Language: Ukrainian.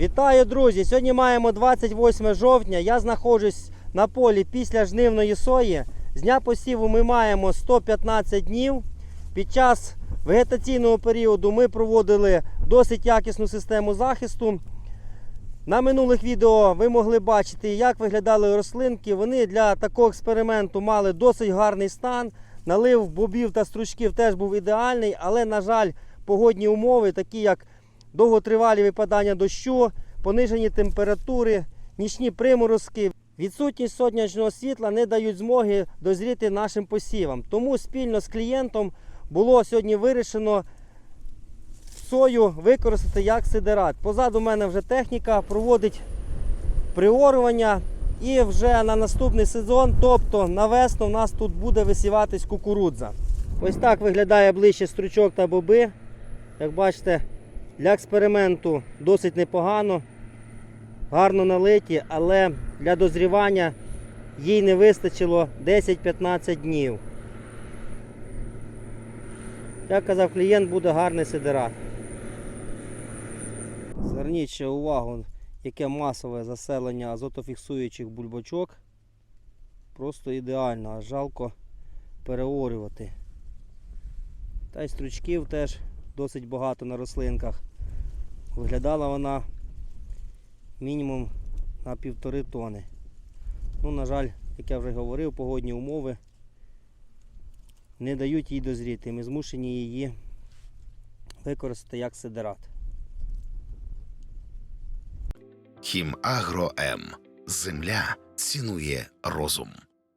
Вітаю, друзі! Сьогодні маємо 28 жовтня. Я знаходжусь на полі після жнивної сої. З дня посіву ми маємо 115 днів. Під час вегетаційного періоду ми проводили досить якісну систему захисту. На минулих відео ви могли бачити, як виглядали рослинки. Вони для такого експерименту мали досить гарний стан. Налив бобів та стручків теж був ідеальний, але, на жаль, погодні умови, такі як довготривалі випадання дощу, понижені температури, нічні приморозки, відсутність сонячного світла не дають змоги дозріти нашим посівам. Тому спільно з клієнтом було сьогодні вирішено сою використати як сидерат. Позаду мене вже техніка проводить приорювання. І вже на наступний сезон, тобто на весну, у нас тут буде висіватись кукурудза. Ось так виглядає ближче стручок та боби. Як бачите, для експерименту досить непогано, гарно налиті, але для дозрівання їй не вистачило 10-15 днів. Як казав клієнт, буде гарний сидерат. Зверніть ще увагу, яке масове заселення азотофіксуючих бульбачок. Просто ідеально, а жалко переорювати. Та й стручків теж досить багато на рослинках. Виглядала вона мінімум на півтори тони. Ну, на жаль, як я вже говорив, погодні умови не дають їй дозріти. Ми змушені її використати як сидерат. Хімагро М. Земля цінує розум.